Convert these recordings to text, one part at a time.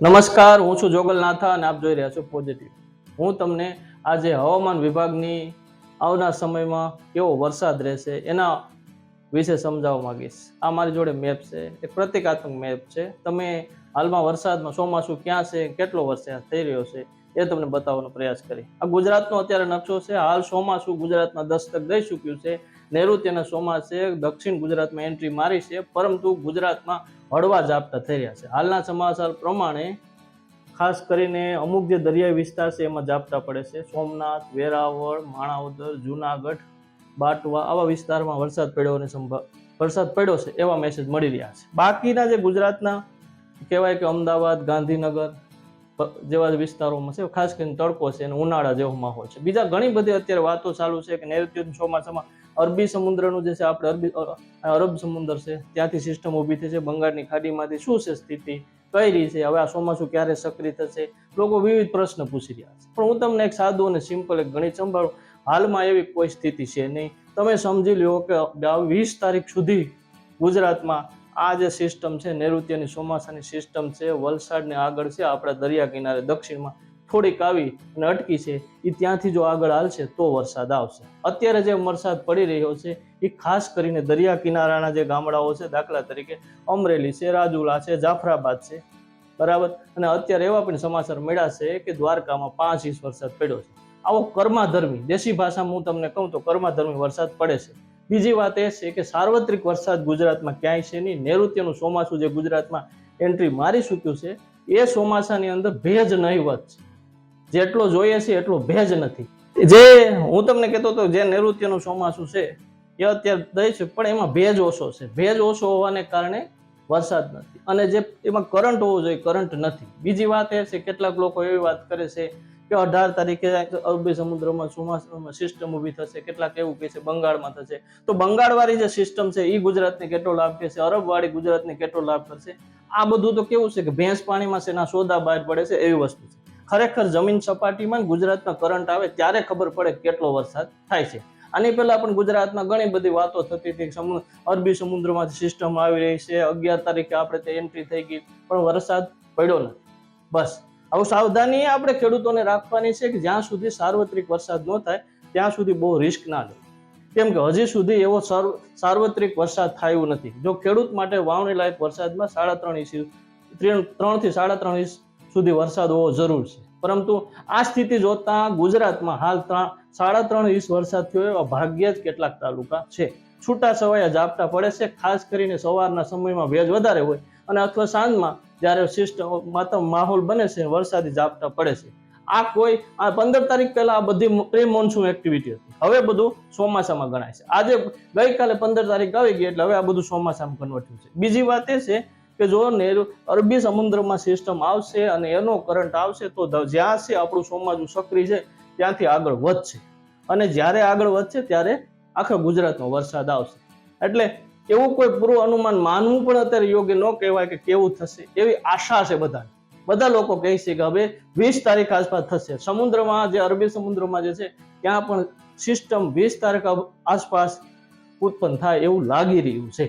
નમસ્કાર, હું છું જોગલનાથા અને આપ જોઈ રહ્યા છો પોઝિટિવ હું તમને આજે હવામાન વિભાગની આવનાર સમયમાં કેવો વરસાદ રહેશે એના વિશે સમજાવવા માંગીશ. આ મારી જોડે મેપ છે, એક પ્રતિકાત્મક મેપ છે. તમે હાલમાં વરસાદમાં ચોમાસું ક્યાં છે, કેટલો વરસાદ થઈ રહ્યો છે એ તમને બતાવવાનો પ્રયાસ કરી. આ ગુજરાતનો અત્યારે નકશો છે. હાલ ચોમાસું ગુજરાતમાં દસ્તક દઈ ચૂક્યું છે? નૈઋત્યના ચોમાસે દક્ષિણ ગુજરાતમાં એન્ટ્રી મારી છે. પરંતુ ગુજરાતમાં હળવા ઝાપટા થઈ રહ્યા છે. હાલના સમાચાર પ્રમાણે ખાસ કરીને અમુક જે દરિયાઈ વિસ્તાર છે, એમાં ઝાપટા પડે છે. સોમનાથ, વેરાવળ, માણાવદર, જુનાગઢ, બાટવા આવા વિસ્તારમાં વરસાદ પડ્યોની સંભાવ, વરસાદ પડ્યો છે એવા મેસેજ મળી રહ્યા છે. બાકીના જે ગુજરાતના કહેવાય કે અમદાવાદ, ગાંધીનગર જેવા વિસ્તારોમાં છે, ખાસ કરીને તડકો છે અને ઉનાળા જેવો માહોલ છે. બીજા ઘણી બધી અત્યારે વાતો ચાલુ છે કે નૈઋત્ય ચોમાસામાં અરબી સમુદ્રનું જે છે, આપણે અરબી અરબ સમુદ્ર છે, ત્યાંથી સિસ્ટમ ઊભી થઈ બંગાળની ખાડીમાંથી શું છે સ્થિતિ, કઈ રહી છે, હવે આ ચોમાસું ક્યારે સક્રિય થશે? લોકો વિવિધ પ્રશ્ન પૂછી રહ્યા છે. પણ હું તમને એક સાદું અને સિમ્પલ એક ગણિત સંભાળું. હાલમાં એવી કોઈ સ્થિતિ છે નહીં. તમે સમજી લ્યો કે વીસ તારીખ સુધી ગુજરાતમાં આ જે સિસ્ટમ છે, નૈઋત્યની ચોમાસાની સિસ્ટમ છે, વલસાડને આગળ છે, આપણા દરિયા કિનારે દક્ષિણમાં થોડીક આવી અને અટકી છે એ ત્યાંથી જો આગળ હાલશે તો વરસાદ આવશે. અત્યારે જે વરસાદ પડી રહ્યો છે એ ખાસ કરીને દરિયા કિનારાના જે ગામડાઓ છે, દાખલા તરીકે અમરેલી છે, રાજુલા છે, જાફરાબાદ છે, બરાબર? અને અત્યારે એવા પણ સમાચાર મળ્યા છે કે દ્વારકામાં પાંચ ઇંચ વરસાદ પડ્યો છે. આવો કર્માધર્મી, દેશી ભાષામાં હું તમને કહું તો કર્માધર્મી વરસાદ પડે છે. બીજી વાત એ છે કે સાર્વત્રિક વરસાદ ગુજરાતમાં ક્યાંય છે નહીં. નૈઋત્યનું ચોમાસું જે ગુજરાતમાં એન્ટ્રી મારી ચૂક્યું છે, એ ચોમાસાની અંદર ભેજ નહીવત છે. જેટલો જોઈએ છે એટલો ભેજ નથી. જે હું તમને કહેતો હતો જે નૈઋત્યનું ચોમાસું છે, એ અત્યારે દઈ છે, પણ એમાં ભેજ ઓછો છે. ભેજ ઓછો હોવાને કારણે વરસાદ નથી. અને જે એમાં કરંટ હોવો જોઈએ કરંટ નથી. બીજી વાત એ છે કેટલાક લોકો એવી વાત કરે છે કે અઢાર તારીખે અરબી સમુદ્રમાં ચોમાસામાં સિસ્ટમ ઊભી થશે, કેટલાક એવું કહે છે, બંગાળમાં થશે. તો બંગાળવાળી જે સિસ્ટમ છે એ ગુજરાતને કેટલો લાભ થશે? અરબવાળી ગુજરાતને કેટલો લાભ કરશે આ બધું તો કેવું છે કે ભેંસ પાણીમાં છે એના સોદા બહાર પડે છે એવી વસ્તુ છે. ખરેખર જમીન સપાટીમાં ગુજરાતમાં કરંટ આવે ત્યારે ખબર પડે કેટલો વરસાદ થાય છે. આની પહેલાં પણ ગુજરાતમાં ઘણી બધી વાતો થતી હતી અરબી સમુદ્રમાંથી સિસ્ટમ આવી રહી છે. અગિયાર તારીખે આપણે તે એન્ટ્રી થઈ ગઈ, પણ વરસાદ પડ્યો નથી. બસ. આવું સાવધાની આપણે ખેડૂતોને રાખવાની છે કે જ્યાં સુધી સાર્વત્રિક વરસાદ ન થાય, ત્યાં સુધી બહુ રિસ્ક ના લે. કેમ કે હજી સુધી એવો સર્વ, સાર્વત્રિક વરસાદ થયો નથી. જો ખેડૂત માટે વાવણી લાયક વરસાદમાં સાડા ત્રણ ઇંચ, ત્રણ ત્રણથી સાડા ત્રણ ઇંચ સુધી વરસાદ હોવો જરૂર છે. પરંતુ આ સ્થિતિ જોતા ગુજરાતમાં હાલ ત્રણ, સાડા ત્રણ ઇંચ વરસાદ થયો એવા ભાગ્યે જ કેટલાક તાલુકા છે. છૂટા છવાયા ઝાપટા પડે છે. ખાસ કરીને સવારના સમયમાં ભેજ વધારે હોય અને અથવા સાંજમાં જ્યારે સિસ્ટમ માતમ માહોલ બને છે, વરસાદી ઝાપટા પડે છે. આ કોઈ, આ પંદર તારીખ પહેલા આ બધી પ્રી મોન્સૂન એક્ટિવિટી હતી. હવે બધું ચોમાસામાં ગણાય છે. આજે ગઈકાલે પંદર તારીખ આવી ગઈ એટલે હવે આ બધું ચોમાસામાં કન્વર્ટ થયું છે. બીજી વાત એ છે કે જો નેહરુ, અરબી સમુદ્રમાં સિસ્ટમ આવશે અને એનો કરંટ આવશે, તો જ્યાં છે આપણું ચોમાસું સક્રિય છે, ત્યાંથી આગળ વધશે. અને જ્યારે આગળ વધશે, ત્યારે આખા ગુજરાતમાં વરસાદ આવશે. એટલે એવું કોઈ પૂર્વ અનુમાન માનવું પણ અત્યારે યોગ્ય ન કહેવાય કે કેવું થશે. એવી આશા છે બધાને. બધા લોકો કહે છે કે હવે વીસ તારીખ આસપાસ થશે. સમુદ્રમાં જે અરબી સમુદ્રમાં જે છે, ત્યાં પણ સિસ્ટમ વીસ તારીખ આસપાસ ઉત્પન્ન થાય એવું લાગી રહ્યું છે.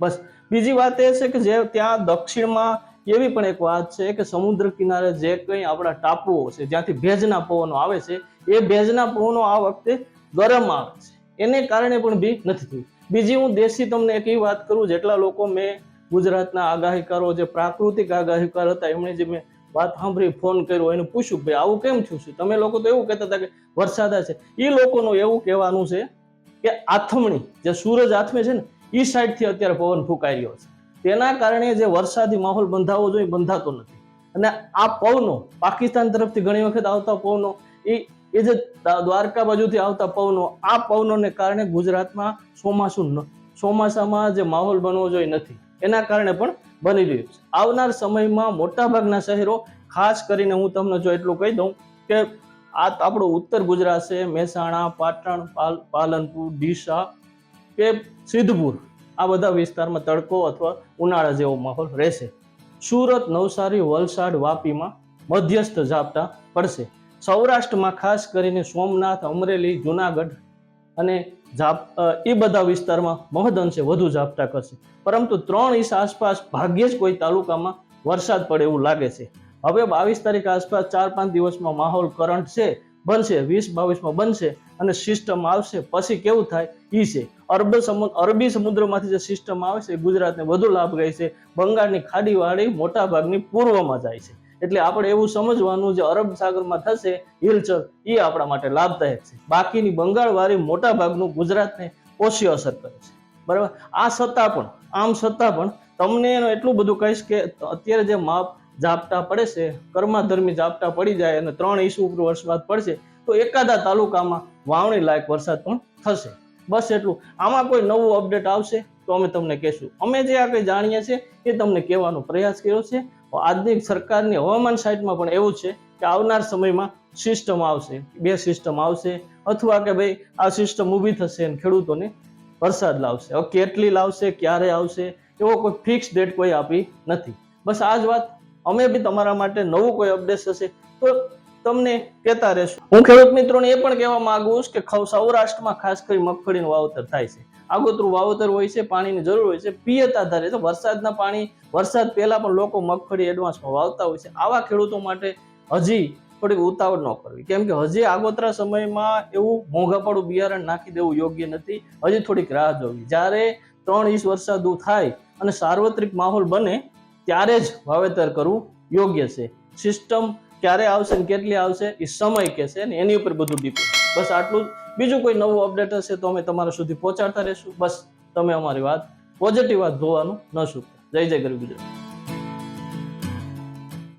બસ, બીજી વાત એ છે કે જે ત્યાં દક્ષિણમાં એવી પણ એક વાત છે કે સમુદ્ર કિનારે જે કંઈ આપણા ટાપુઓ છે, જ્યાંથી ભેજના પવનો આવે છે, એ ભેજના પવનો આ વખતે ગરમ આવે છે. એને કારણે પણ બી નથી થયું બીજી હું દેશી તમને એક એ વાત કરું, જેટલા લોકો મેં ગુજરાતના આગાહીકારો, જે પ્રાકૃતિક આગાહીકાર હતા, એમણે જે મેં વાત સાંભળી, ફોન કર્યો, એને પૂછ્યું, ભાઈ, આવું કેમ થયું છે? તમે લોકો તો એવું કહેતા હતા કે વરસાદ છે. એ લોકોનું એવું કહેવાનું છે કે આથમણી, જે સૂરજ આથમે છે ને એ સાઈડથી અત્યારે પવન ફૂંકાઈ રહ્યો છે. તેના કારણે જે વરસાદી માહોલ બંધાવો જોઈએ બંધાતો નથી. અને આ પવનો પાકિસ્તાન તરફથી ઘણી વખત આવતા પવનો એ એ જે દ્વારકા બાજુથી આવતા પવનો, આ પવનોને કારણે ગુજરાતમાં ચોમાસું ચોમાસામાં જે માહોલ બનવો જોઈએ નથી. એના કારણે પણ બની રહ્યું છે. આવનાર સમયમાં મોટાભાગના શહેરો, ખાસ કરીને હું તમને જો એટલું કહી દઉં કે આ આપણું ઉત્તર ગુજરાત છે, મહેસાણા, પાટણ, પાલ, પાલનપુર, ડીસા કે સિદ્ધપુર. આ બધા વિસ્તારમાં તડકો અથવા ઉનાળા જેવો માહોલ રહેશે. સુરત, નવસારી, વલસાડ, વાપીમાં મધ્યસ્થ ઝાપટા પડશે. સૌરાષ્ટ્રમાં ખાસ કરીને સોમનાથ, અમરેલી, જુનાગઢ અને ઝાપ એ બધા વિસ્તારમાં મહદઅંશે વધુ ઝાપટા કરશે. પરંતુ ત્રણ ઇંચ આસપાસ ભાગ્યે જ કોઈ તાલુકામાં વરસાદ પડે એવું લાગે છે. હવે બાવીસ તારીખ આસપાસ ચાર પાંચ દિવસમાં માહોલ કરંટ છે, બનશે વીસ બાવીસમાં બનશે અને સિસ્ટમ આવશે. પછી કેવું થાય? એ છે. અરબ સમુદ્ર અરબી સમુદ્રમાંથી જે સિસ્ટમ આવે છે ગુજરાતને વધુ લાભ ગઈ છે. બંગાળની ખાડીવાળી મોટા ભાગની પૂર્વમાં જાય છે. એટલે આપણે એવું સમજવાનું જે અરબ સાગરમાં થશે, હિલચલ એ આપણા માટે લાભદાયક છે. બાકીની બંગાળવાળી મોટા ભાગનું ગુજરાતને ઓછી અસર કરે છે. બરાબર? આ છતાં પણ, આમ છતાં પણ, તમને એનું એટલું બધું કહીશ કે અત્યારે જે માપ ઝાપટા પડે છે, કર્માધર્મી ઝાપટા પડી જાય અને ત્રણ ઈસુ વરસાદ પડશે, તો એકાદા તાલુકામાં વાવણી લાયક વરસાદ પણ થશે. બસ એટલું. આમાં કોઈ નવું અપડેટ આવશે તો અમે તમને કહેશું. અમે જે આ કંઈ જાણીએ છીએ એ તમને કહેવાનો પ્રયાસ કર્યો છે. આજની સરકારની હવામાન સાઇટમાં પણ એવું છે કે આવનાર સમયમાં સિસ્ટમ આવશે, બે સિસ્ટમ આવશે, અથવા કે ભાઈ આ સિસ્ટમ ઊભી થશે અને ખેડૂતોને વરસાદ લાવશે. હવે કેટલી લાવશે, ક્યારે આવશે, એવો કોઈ ફિક્સ ડેટ કોઈ આપી નથી. બસ આ જ વાત. અમે બી તમારા માટે નવું કોઈ અપડેટ હશે તો તમને કહેતા રહેશું. હું ખેડૂત મિત્રોને એ પણ કહેવા માંગુ છું કે સૌરાષ્ટ્રમાં ખાસ કરી મગફળીનું વાવતર થાય છે. આગોતરું વાવતર હોય છે, પાણીની જરૂર હોય છે, પિયત આધારે. તો વરસાદના પાણી, વરસાદ પહેલા પણ લોકો મગફળી એડવાન્સમાં વાવતા હોય છે. આવા ખેડૂતો માટે હજી થોડીક ઉતાવળ ન કરવી. કેમ કે હજી આગોતરા સમયમાં એવું મોંઘાપાડું બિયારણ નાખી દેવું યોગ્ય નથી. હજી થોડીક રાહ જોવી. જ્યારે ત્રણ ઇંચ વરસાદ થાય અને સાર્વત્રિક માહોલ બને, ત્યારે જ વાવેતર કરવું યોગ્ય છે. સિસ્ટમ ક્યારે આવશે ને કેટલી આવશે એ સમય કહેશે ને એની ઉપર બધું ડિપેન્ડ બસ આટલું બીજું કોઈ નવું અપડેટ હશે તો અમે તમારા સુધી પહોંચાડતા રહેશું. બસ તમે અમારી વાત પોઝિટિવ વાત જોવાનું ન શું જય જય ગરીબ ગુજરાત.